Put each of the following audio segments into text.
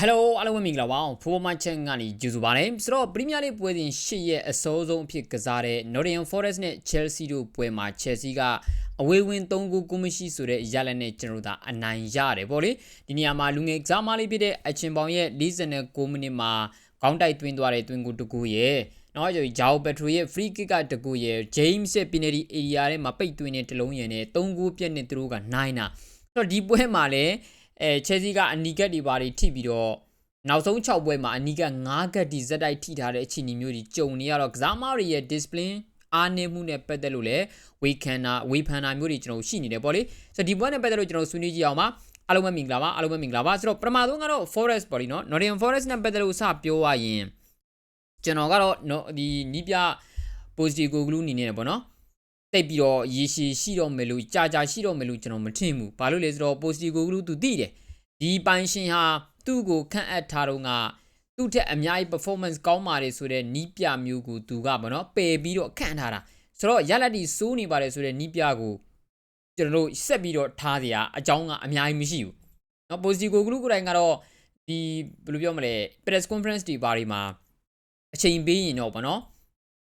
Hello အားလုံးပဲမင်္ဂလာပါဖိုးမချန်ကနေကြိုဆိုပါရစေဆိုတော့ Premier League ပွဲစဉ်၈ရက်အစောဆုံးအဖြစ်ကစားတဲ့ Nottingham Forest နဲ့ Chelsea တို့ပွဲမှာ Chelsea ကအဝေးဝင်3ဂိုးကိုမရှိဆိုတဲ့ရလဒ်နဲ့ကျွန်တော်တို့အနိုင်ရတယ်ပေါ့လေဒီနေရာမှာလူငယ်ကစားမလေးဖြစ်တဲ့အချင်းပေါင်ရဲ့49မိနစ်မှာခေါင်းတိုက်သွင်းသွားတဲ့သွင်းကိုတကူရဲ့နော်ကျွန်တော်ဂျာအိုဘက်ထရီရဲ့ free kick ကတကူရဲ့ James ရဲ့ penalty area ထဲမှာပိတ်သွင်းတဲ့တလုံးရယ်နဲ့3ဂိုးပြတ်နေသူတို့ကနိုင်တာဆိုတော့ဒီပွဲမှာလည်း အဲချယ်ဆီကအနီကက်တွေပါတွေထိပြီးတော့နောက်ဆုံး6ပွဲမှာအနီက9ကက်ဒီဇက်တိုက်ထိထားတဲ့အခြေအနေမျိုးကြီးကြုံနေရတော့ကစားမတွေရဲ့ discipline အားနည်းမှုနဲ့ပတ်သက်လို့လည်းဝေခံတာဝေဖန်တာမျိုးတွေကျွန်တော်ရှိနေတယ်ပေါ့လေဆိုတော့ဒီပွဲနဲ့ပတ်သက်လို့ကျွန်တော်ဆွေးနွေးကြည့်အောင်ပါအားလုံးပဲမင်္ဂလာပါအားလုံးပဲမင်္ဂလာပါဆိုတော့ပထမဆုံးကတော့ Forest ပေါ့လीနော် Nottingham Forest နဲ့ပတ်သက်လို့စပြောရရင်ကျွန်တော်ကတော့ဒီနီးပြ positive ကိုဂလူးနေနေတယ်ပေါ့နော် တိတ်ပြီးတော့ရေရှည်ရှိတော့မယ်လို့ကြာကြာရှိတော့မယ်လို့ကျွန်တော်မထင်ဘူးဘာလို့လဲဆိုတော့ positive ကိုဂလူးသူသိတယ်ဒီပိုင်ရှင်ဟာသူ့ကိုခန့်အပ်ထားတော့ကသူ့ထက်အများကြီး performance ကောင်းပါတယ်ဆိုတော့နီးပြမျိုးကိုသူကပေါ့နော်ပယ်ပြီးတော့ခန့်ထားတာဆိုတော့ရလက်တီစိုးနေပါတယ်ဆိုတော့နီးပြကိုကျွန်တော်တို့ဆက်ပြီးတော့ထားစရာအကြောင်းကအများကြီးမရှိဘူးเนาะ positive ကိုဂလူးကိုယ်တိုင်ကတော့ဒီဘယ်လိုပြောမလဲ press conference တွေပါတွေမှာအချိန်ပေးရင်တော့ဗောနော်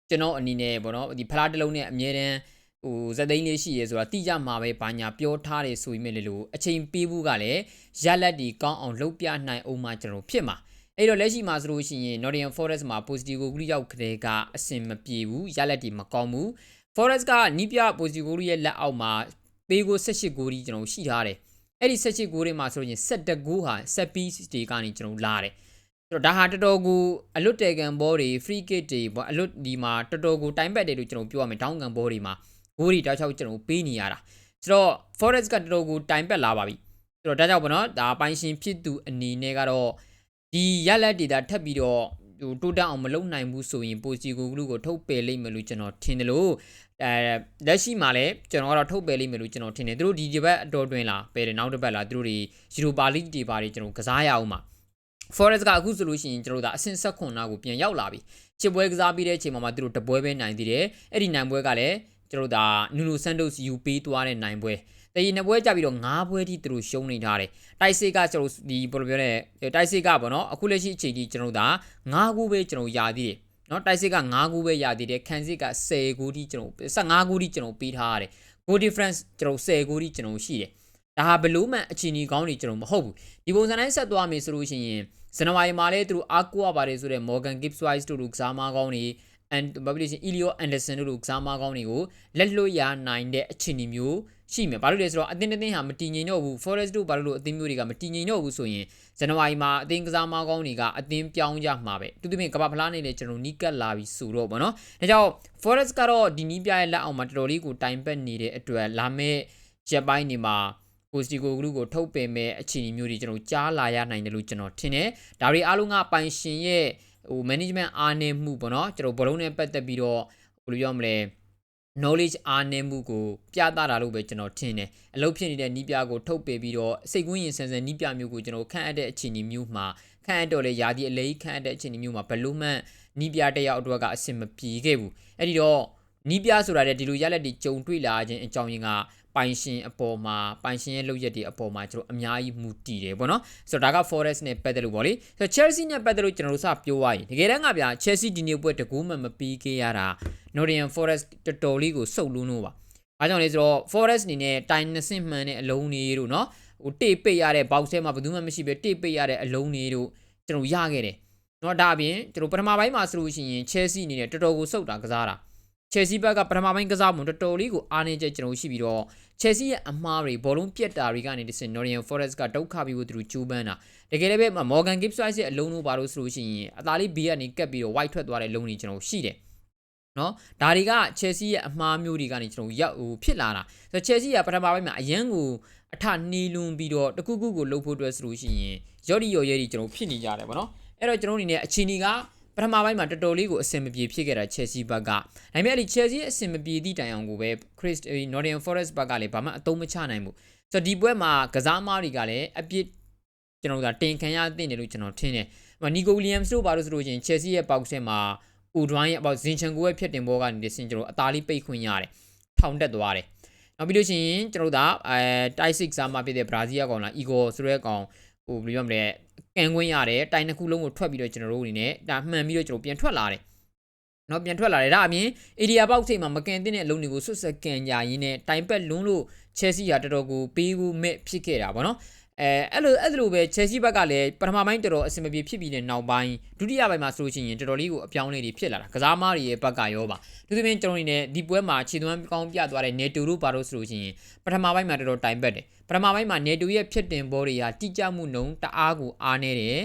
ကျွန်တော်အနေနဲ့ဗောနော်ဒီဖလားတစ်လုံးနဲ့အမြဲတမ်း ဟိုဇက်သိန်းလေးရှိရဲဆိုတာတိကျမှာပဲဘာညာပြောထားတယ်ဆိုရင်လည်းလို့အချိန်ပေးဖို့ကလည်းရက်လက်ဒီကောင်းအောင်လှုပ်ပြနိုင်အောင်မှကျွန်တော်ဖြစ်မှာအဲ့တော့လက်ရှိမှာဆိုလို့ရှိရင် Nottingham Forest မှာ positive ကိုဂလူရောက်ခတဲ့ကအဆင်မပြေဘူးရက်လက်ဒီမကောင်းဘူး Forest ကနီးပြ positive ကိုရဲ့လက်အောက်မှာပေးကို18ဂိုးကြီးကျွန်တော်ရှိထားတယ်အဲ့ဒီ18ဂိုးတွေမှာဆိုရင်17ဂိုးဟာ set piece တွေကနေကျွန်တော်လာတယ်ဆိုတော့ဒါဟာတော်တော်ကိုအလွတ်တေကန်ဘောတွေ free kick တွေပေါ့အလွတ်ဒီမှာတော်တော်ကိုတိုင်ပတ်တယ်လို့ကျွန်တော်ပြောရမယ် down ကန်ဘောတွေမှာ ဂိုးတွေတောက်ချောက်ကျွန်တော်ပေးနေရတာဆိုတော့ Forest ကတော်တော်ကိုတိုင်ပတ်လာပါပြီဆိုတော့ဒါကြောင့်ပေါ့နော်ဒါပိုင်ရှင်ဖြစ်သူအနေနဲ့ကတော့ဒီရက်လက်ဒေတာထပ်ပြီးတော့ဟိုတိုးတက်အောင်မလုပ်နိုင်ဘူးဆိုရင်ပိုစီကိုဂလူကိုထုတ်ပယ်လိမ့်မယ်လို့ကျွန်တော်ထင်တယ်လို့အဲလက်ရှိမှာလည်းကျွန်တော်ကတော့ထုတ်ပယ်လိမ့်မယ်လို့ကျွန်တော်ထင်တယ်သူတို့ဒီဒီဘက်အတော်တွင်လာပယ်တယ်နောက်တစ်ပတ်လာသူတို့တွေယူရိုပါလိတွေပါတွေကျွန်တော်ကစားရအောင်ပါ Forest ကအခုဆိုလို့ရှိရင်ကျွန်တော်တို့ဒါအဆင့်ဆက်ခွန်နာကိုပြန်ရောက်လာပြီချစ်ပွဲကစားပြီးတဲ့အချိန်မှာမှသူတို့တပွဲပဲနိုင်သေးတယ်အဲ့ဒီနိုင်ပွဲကလည်း ကျွန်တော်တို့ဒါနူနိုဆန်တိုစ်ယူပေးသွားတဲ့နိုင်ပွဲတည်နှစ်ပွဲကြပြီးတော့၅ပွဲထိသူတို့ရှုံးနေထားတယ်တိုက်စစ်ကကျွန်တော်ဒီဘယ်လိုပြောလဲတိုက်စစ်ကပေါ့နော်အခုလက်ရှိအချိန်ကြီးကျွန်တော်တို့ဒါ၅ခုပဲကျွန်တော်ရသေးတယ်နော်တိုက်စစ်က9ခုပဲရသေးတယ်ခံစစ်က10ခုထိကျွန်တော်15ခုထိကျွန်တော်ပေးထားရတယ် goal difference ကျွန်တော်10ခုထိကျွန်တော်ရှိတယ်ဒါဟာဘလို့မှအချင်းကြီးကောင်းနေကျွန်တော်မဟုတ်ဘူးဒီပုံစံတိုင်းဆက်သွားမယ်ဆိုလို့ရှိရင်ဇန်နဝါရီမှာလည်းသူတို့အားကိုးရပါတယ်ဆိုတော့ Morgan Gibbs Wise တို့လူကစားမကောင်းနေ and population Elio Anderson တို့လူကစားမကောင်းတွေကိုလက်လွတ်ရနိုင်တဲ့အခြေအနေမျိုးရှိမယ်ဘာလို့လဲဆိုတော့အသင်းတစ်သင်းဟာမတည်ငြိမ်တော့ဘူး Forest တို့ဘာလို့လို့အသင်းမျိုးတွေကမတည်ငြိမ်တော့ဘူးဆိုရင်ဇန်နဝါရီမှာအသင်းကစားမကောင်းတွေကအသင်းပြောင်းကြမှာပဲသူတို့ပြင်ကမ္ဘာဖလားနေလေကျွန်တော်နီးကပ်လာပြီဆိုတော့ဗောနော်ဒါကြောင့် Forest ကတော့ဒီနီးပြရဲ့လက်အောက်မှာတော်တော်လေးကိုတိုင်ပတ်နေတဲ့အတွက်လာမဲ့ရက်ပိုင်းနေမှာကိုစတီကိုဂလူကိုထုတ်ပင်မဲ့အခြေအနေမျိုးတွေကျွန်တော်ကြားလာရနိုင်တယ်လို့ကျွန်တော်ထင်တယ်ဒါတွေအားလုံးကပိုင်ရှင်ရဲ့ ဟို management အားနည်းမှုပေါ့နော်ကျွန်တော်ဘလုံးနဲ့ပတ်သက်ပြီးတော့ဘယ်လိုပြောမလဲ knowledge အားနည်းမှုကိုပြသတာလို့ပဲကျွန်တော်ထင်တယ်အလုပ်ဖြစ်နေတဲ့နီးပြကိုထုတ်ပယ်ပြီးတော့စိတ်ကူးရင်ဆန်ဆန်နီးပြမျိုးကိုကျွန်တော်ခန့်အပ်တဲ့အခြေအနေမျိုးမှာခန့်အပ်တော့လေယာဒီအလေးခန့်အပ်တဲ့အခြေအနေမျိုးမှာဘလို့မှနီးပြတယောက်အတွက်ကအဆင်မပြေခဲ့ဘူးအဲ့ဒီတော့နီးပြဆိုတာတဲ့ဒီလိုရလက်တွေကြုံတွေ့လာခြင်းအကြောင်းရင်းက ပိုင်ရှင်အပေါ်မှာပိုင်ရှင်ရဲ့လုပ်ရက်တွေအပေါ်မှာကျွန်တော်အများကြီးမူတည်တယ်ပေါ့နော်ဆိုတော့ဒါက Forest နဲ့ပတ်သက်လို့ပေါ့လေဆိုတော့ Chelsea နဲ့ပတ်သက်လို့ကျွန်တော်တို့စပြောရရင်တကယ်တမ်းကဗျာ Chelsea ဒီနေ့ပွဲတကူးမှမပြီးခဲ့ရတာ Nottingham Forest တော်တော်လေးကိုစုပ်လွန်းလို့ပါအားကြောင့်လေဆိုတော့ Forest အနေနဲ့တိုင်နှစ်ဆင့်မှန်တဲ့အလုံးတွေတို့နော်ဟိုတေးပိတ်ရတဲ့ box ထဲမှာဘယ်သူမှမရှိပဲတေးပိတ်ရတဲ့အလုံးတွေတို့ကျွန်တော်ရခဲ့တယ်နော်ဒါအပြင်ကျွန်တော်ပထမပိုင်းမှာဆိုလို့ရှိရင် Chelsea အနေနဲ့တော်တော်ကိုစုပ်တာကစားတာ Chelsea ဘက်ကပထမပိုင်းကစားမှုတော်တော်လေးကိုအားနေချက်ကျွန်တော်ရှိပြီးတော့ Chelsea ရဲ့အမှားတွေဘောလုံးပြက်တာတွေကနေဒီစင် Nottingham Forest ကဒုက္ခပြီးဖို့သူတို့ကြိုးပမ်းတာတကယ်လည်းပဲ Morgan Gibbs White ရဲ့အလုံးလို့ပါလို့ဆိုလို့ရှိရင်အသာလေး B ကနေကပ်ပြီးတော့ white ထွက်သွားတဲ့လုံးတွေကျွန်တော်ရှိတယ်နော်ဒါတွေက Chelsea ရဲ့အမှားမျိုးတွေကနေကျွန်တော်ရောက်ဟိုဖြစ်လာတာဆိုတော့ Chelsea ကပထမပိုင်းမှာအရန်ကိုအထနှီးလွန်ပြီးတော့တခုခုကိုလှုပ်ဖို့အတွက်ဆိုလို့ရှိရင်ရော့ဒီရော်ရဲဒီကျွန်တော်ဖြစ်နေကြတယ်ဗောနော်အဲ့တော့ကျွန်တော်အနေနဲ့အချင်းကြီးက ပထမပိုင်းမှာတော်တော်လေးကိုအဆင်မပြေဖြစ်ခဲ့တာ Chelsea ဘက်ကဒါပေမဲ့အဲ့ဒီ Chelsea အဆင်မပြေသည့်တိုင်အောင်ကိုပဲ Chris Nottingham Forest ဘက်ကလည်းဘာမှအသုံးမချနိုင်ဘူးဆိုတော့ဒီပွဲမှာကစားမားတွေကလည်းအပြစ်ကျွန်တော်တို့တင်ခံရတဲ့တယ်လို့ကျွန်တော်ထင်တယ်။နီကိုဝီလီယမ်စ်တို့ဘာလို့ဆိုလို့ချင်း Chelsea ရဲ့ပေါက်ဆဲမှာဥဒွိုင်းရဲ့အပေါဇင်ချန်ကိုရဲ့ဖြစ်တင်ဘောကနေတဆင်ကျွန်တော်အသားလေးပိတ်ခွင့်ရတယ်။ထောင်တက်သွားတယ်။နောက်ပြီးလို့ရှိရင်ကျွန်တော်တို့ဒါအဲတိုက်စစ်စားမှာဖြစ်တဲ့ဘရာဇီးလ်ကောင်လားအီဂိုဆိုရဲကောင်ဟိုဘယ်လိုပြောမလဲ ကန်ခွင့်ရတယ်တိုင်နှစ်ခုလုံးကိုထွက်ပြီးတော့ကျွန်တော်တို့အနေနဲ့ဒါမှန်ပြီးတော့ကျွန်တော်ပြန်ထွက်လာတယ်နော်ပြန်ထွက်လာတယ်ဒါအပြင်အေရီယာပေါက်စိတ်မှာမကန်တဲ့အလုံးတွေကိုဆွတ်ဆက်ကန်ကြရင်းနဲ့တိုင်ပက်လွန်းလို့ချဲစီကတော်တော်ကိုပေးဖို့မဲ့ဖြစ်ခဲ့တာပေါ့နော် အဲအဲ့လိုအဲ့လိုပဲ Chelsea ဘက်ကလည်းပထမပိုင်းတော်တော်အဆင်မပြေဖြစ်ပြီးတဲ့နောက်ပိုင်းဒုတိယပိုင်းမှာဆိုလို့ရှိရင်တော်တော်လေးကိုအပြောင်းအလဲတွေဖြစ်လာတာကစားမားတွေရဲ့ဘက်ကရောပါသူသဖြင့်ကျွန်တော်တို့နေဒီပွဲမှာခြေသွမ်းကောင်းပြသွားတဲ့ Neto တို့ပါလို့ဆိုလို့ရှိရင်ပထမပိုင်းမှာတော်တော်တိုင်ပတ်တယ်ပထမပိုင်းမှာ Neto ရဲ့ဖြစ်တင်ဘောတွေဟာတိကျမှုနှုံတအားကိုအားနေတယ်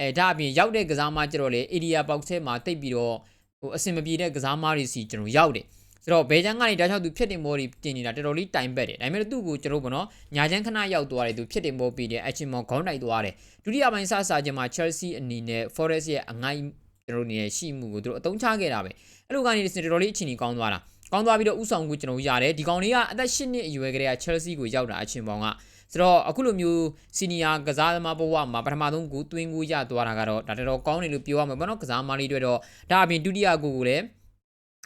အဲဒါအပြင်ရောက်တဲ့ကစားမားကျတော့လေ area box ထဲမှာတိတ်ပြီးတော့ဟိုအဆင်မပြေတဲ့ကစားမားတွေစီကျွန်တော်ရောက်တယ် ဆိုတော့ဘဲချန်ကနေဒါကြောင့်သူဖြစ်တင်ဘောတွေတင်နေတာတော်တော်လေးတိုင်ပတ်တယ်ဒါပေမဲ့သူ့ကိုကျွန်တော်တို့ဘောနော်ညာချမ်းခဏရောက်သွားတယ်သူဖြစ်တင်ဘောပြီးတယ်အချင်းမောခေါင်းတိုက်သွားတယ်ဒုတိယပိုင်းစစချင်းမှာ Chelsea အနေနဲ့ Forest ရဲ့အငိုင်းကျွန်တော်တို့နေရှိမှုကိုသူတို့အသုံးချခဲ့တာပဲအဲ့လိုကနေတော်တော်လေးအချိန်ကြီးကောင်းသွားတာကောင်းသွားပြီးတော့ဥဆောင်ကိုကျွန်တော်တို့ရတယ်ဒီကောင်လေးကအသက်၈နှစ်အရွယ်ကလေးက Chelsea ကိုရောက်တာအချင်းပေါင်းကဆိုတော့အခုလိုမျိုးစီနီယာကစားသမားဘဝမှာပထမဆုံးဂိုးသွင်းဂိုးရသွားတာကတော့ဒါတော်တော်ကောင်းတယ်လို့ပြောရမှာပေါ့နော်ကစားသမားလေးတွေတော့ဒါအပြင်ဒုတိယဂိုးကိုလည်း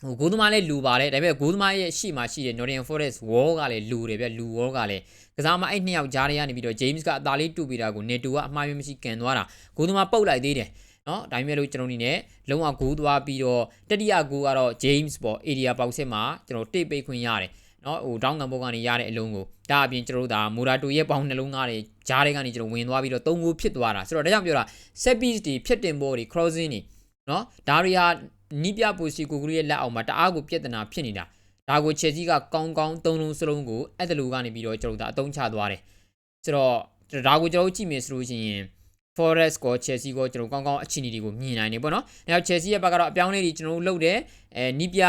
ဟိုဂိုးသမားလည်းလူပါတယ်ဒါပေမဲ့ဂိုးသမားရဲ့ရှေ့မှာရှိတဲ့ Nottingham Forest Wall ကလည်းလူတယ်ဗျလူ Wall ကလည်းကစားမအဲ့နှစ်ယောက်ကြားထဲကနေပြီးတော့ James ကအသာလေးတူပြီးတာကို Neto ကအမှားယွင်းမရှိကန်သွားတာဂိုးသမားပုတ်လိုက်သေးတယ်နော်ဒါပေမဲ့လို့ကျွန်တော်အနေနဲ့လုံးဝဂိုးသွားပြီးတော့တတိယဂိုးကတော့ James ပေါ့ area box ဆက်မှာကျွန်တော်တိတ်ပိတ်ခွင့်ရတယ်နော်ဟိုတောင်းငံဘောကနေရတဲ့အလုံးကိုဒါအပြင်ကျွန်တော်တို့ဒါမိုရာတိုရဲ့ပေါင်းနှလုံးသားတွေဂျားတွေကနေကျွန်တော်ဝင်သွားပြီးတော့၃ဂိုးဖြစ်သွားတာဆိုတော့ဒါကြောင့်ပြောတာ set piece တွေဖြစ်တင်ဘောတွေ crossing တွေနော်ဒါတွေဟာ နီးပြပူစီကိုကလေးရဲ့လက်အောက်မှာတအားကိုပြဿနာဖြစ်နေတာဒါကိုချယ်ဆီကကောင်းကောင်းသုံးလုံးစလုံးကိုအဲ့တလူကနေပြီးတော့ကျွန်တော်တို့အသုံးချသွားတယ်ဆိုတော့ဒါကိုကျွန်တော်တို့ကြည့်မယ်ဆိုလို့ရှိရင် Forest ကို Chelsea ကိုကျွန်တော်ကောင်းကောင်းအခြေအနေတွေကိုမြင်နိုင်နေပေါ့နော်။နောက် Chelsea ရဲ့ဘက်ကတော့အပြောင်းလဲတွေကျွန်တော်တို့လုပ်တယ်။အဲနီးပြ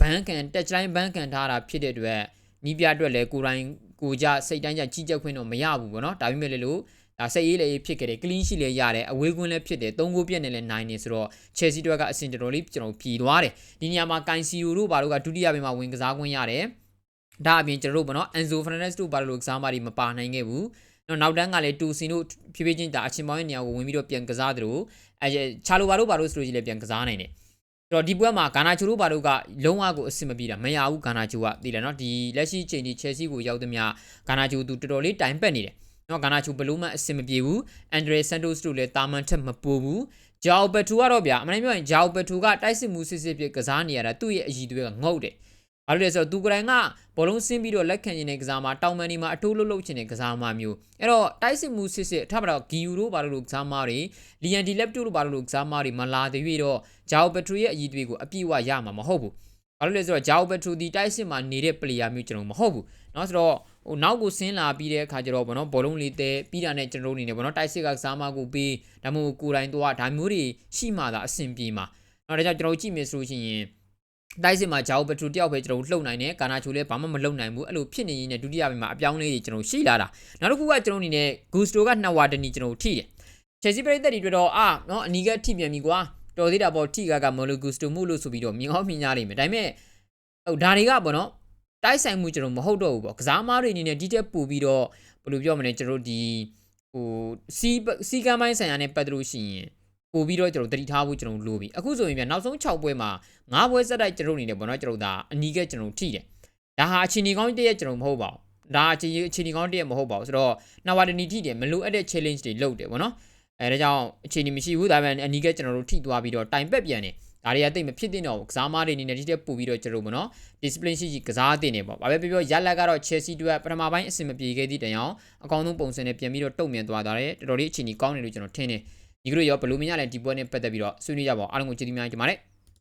ဘန်းကန်တက်တိုင်းဘန်းကန်ထားတာဖြစ်တဲ့အတွက်နီးပြအတွက်လည်းကိုယ်တိုင်ကိုကြစိတ်တိုင်းကြကြီးကြက်ခွင့်တော့မရဘူးပေါ့နော်။ဒါပေမဲ့လည်းလို့ ဒါစိတ်ရေးလည်းဖြစ်ခဲ့တယ် clean sheet လည်းရတယ်အဝေးကွင်းလည်းဖြစ်တယ်သုံးဂိုးပြည့်နေလည်းနိုင်နေဆိုတော့ Chelsea တွေကအဆင်တော်တော်လေးကျွန်တော်ပြည်သွားတယ်။ဒီနေရာမှာ Cancelo တို့ဘာလို့ကဒုတိယပိုင်းမှာဝင်ကစားခွင့်ရတယ်။ဒါအပြင်ကျွန်တော်တို့ပေါ့နော် Enzo Fernandez တို့ဘာလို့ကစားမတွေမပါနိုင်ခဲ့ဘူး။နော်နောက်တန်းကလည်းတူစင်တို့ဖြည်းဖြည်းချင်းဒါအချင်းပေါင်းရဲ့နေရာကိုဝင်ပြီးတော့ပြန်ကစားသလိုအဲချာလိုဘာတို့ဘာတို့ဆိုလို့ရှိရင်လည်းပြန်ကစားနိုင်တယ်အဲ့တော့ဒီပွဲမှာဂါနာချိုတို့ဘာတို့ကလုံးဝကိုအဆင်မပြေတာမရဘူးဂါနာချိုကသိတယ်နော်ဒီလက်ရှိချိန်ဒီ Chelsea ကိုရောက်သမျှဂါနာချိုသူတော်တော်လေးတိုင်ပတ်နေတယ် နော်ဂါနာချိုဘလို့မှအဆင်မပြေဘူးအန်ဒရီဆန်တိုစ်တို့လည်းတာမန်ထက်မပိုဘူးဂျာအိုပက်ထူကတော့ဗျာအမှန်တမ်းပြောရင်ဂျာအိုပက်ထူကတိုက်စစ်မှုစစ်စစ်ဖြစ်ကစားနေရတာသူ့ရဲ့အည်တွေကငုတ်တယ်ဘာလို့လဲဆိုတော့သူကတိုင်ကဘောလုံးဆင်းပြီးတော့လက်ခံနေတဲ့ကစားမှာတောင်မန်ဒီမှာအတိုးလုံးလုံးချင်တဲ့ကစားမှာမျိုးအဲ့တော့တိုက်စစ်မှုစစ်စစ်ထပ်ပါတော့ဂီယူတို့ဘာလို့လို့ကစားမှာတွေလီယန်ဒီလက်တူတို့ဘာလို့လို့ကစားမှာတွေမလာသေး၍တော့ဂျာအိုပက်ထရီရဲ့အည်တွေကိုအပြည့်အဝရမှာမဟုတ်ဘူးဘာလို့လဲဆိုတော့ဂျာအိုပက်ထရီဒီတိုက်စစ်မှာနေတဲ့ပလေယာမျိုးကျွန်တော်မဟုတ်ဘူးเนาะဆိုတော့ ဟိုနောက်ကိုဆင်းလာပြီးတဲ့အခါကျတော့ဗောနော်ဘောလုံးလေးတဲပြီးတာနဲ့ကျွန်တော်တို့အနေနဲ့ဗောနော်တိုက်စစ်ကစားမကိုပေးဒါမှမဟုတ်ကိုယ်တိုင်တော့ဒါမျိုးတွေရှိမှသာအဆင်ပြေမှာနော်ဒါကြောင့်ကျွန်တော်တို့ကြည့်မယ်ဆိုလို့ရှိရင်တိုက်စစ်မှာဂျာအိုပထူတယောက်ပဲကျွန်တော်လှုပ်နိုင်တယ်ကာနာချိုလည်းဘာမှမလှုပ်နိုင်ဘူးအဲ့လိုဖြစ်နေရင်းနဲ့ဒုတိယပိုင်းမှာအပြောင်းလဲတွေကျွန်တော်ရှိလာတာနောက်တစ်ခုကကျွန်တော်အနေနဲ့ဂူစတိုကနှစ်ဝါတနီကျွန်တော်ထိတယ်ချယ်ဆီပရိသတ်တွေအတွက်တော့အာနော်အနီကထိပြန်ပြီကွာတော်သေးတာပေါ့ထိကကမော်လိုဂူစတိုမှုလို့ဆိုပြီးတော့မြင်အောင်မြင်ကြလိမ့်မယ်ဒါပေမဲ့ဟိုဒါတွေကပေါ့နော် တိုက်ဆိုင်မှုကျွန်တော်မဟုတ်တော့ဘူးပေါ့ကစားမားတွေအနေနဲ့ဒီတက်ပူပြီးတော့ဘယ်လိုပြောမလဲကျွန်တော်ဒီဟိုစီစီကမ်းပိုင်းဆိုင်ရာနဲ့ပတ်သက်လို့ရှိရင်ပို့ပြီးတော့ကျွန်တော်တတိထားဖို့ကျွန်တော်လိုပြီအခုဆိုရင်ပြန်နောက်ဆုံး6ပွဲမှာ9ပွဲဆက်တိုက်ကျွန်တော်အနေနဲ့ပေါ့နော်ကျွန်တော်ဒါအနီးကကျွန်တော်ထိတယ်ဒါဟာအချင်းဒီကောင်းတည့်ရဲ့ကျွန်တော်မဟုတ်ပါဘူးဒါအချင်းအချင်းဒီကောင်းတည့်ရဲ့မဟုတ်ပါဘူးဆိုတော့နောက်ဝတနီထိတယ်မလိုအပ်တဲ့ challenge တွေလုပ်တယ်ပေါ့နော်အဲဒါကြောင့်အချင်းဒီမရှိဘူးဒါပေမဲ့အနီးကကျွန်တော်တို့ထိသွားပြီးတော့တိုင်ပက်ပြန်တယ် ဒါတွေကတိတ်မဖြစ်သင့်တော့ဘူးကစားမားတွေအနေနဲ့ဒီတက်ပို့ပြီးတော့ကျွန်တော်မနော် discipline ရှိရှိကစားတင်နေပေါ့ဘာပဲပြောပြောရက်လက်ကတော့ Chelsea တို့ပထမပိုင်းအဆင်မပြေခဲ့သည့်တိုင်အောင်အကောင်းဆုံးပုံစံနဲ့ပြန်ပြီးတော့တုံ့ပြန်သွားတာတယ်တော်တော်လေးအချိန်ကြီးကောင်းတယ်လို့ကျွန်တော်ထင်တယ်ဒီကလိုရောဘလူးမင်းရလည်းဒီပွဲနဲ့ပတ်သက်ပြီးတော့ဆွေးနွေးကြပါအောင်အားလုံးကိုကျေးဇူးများတင်ပါတယ်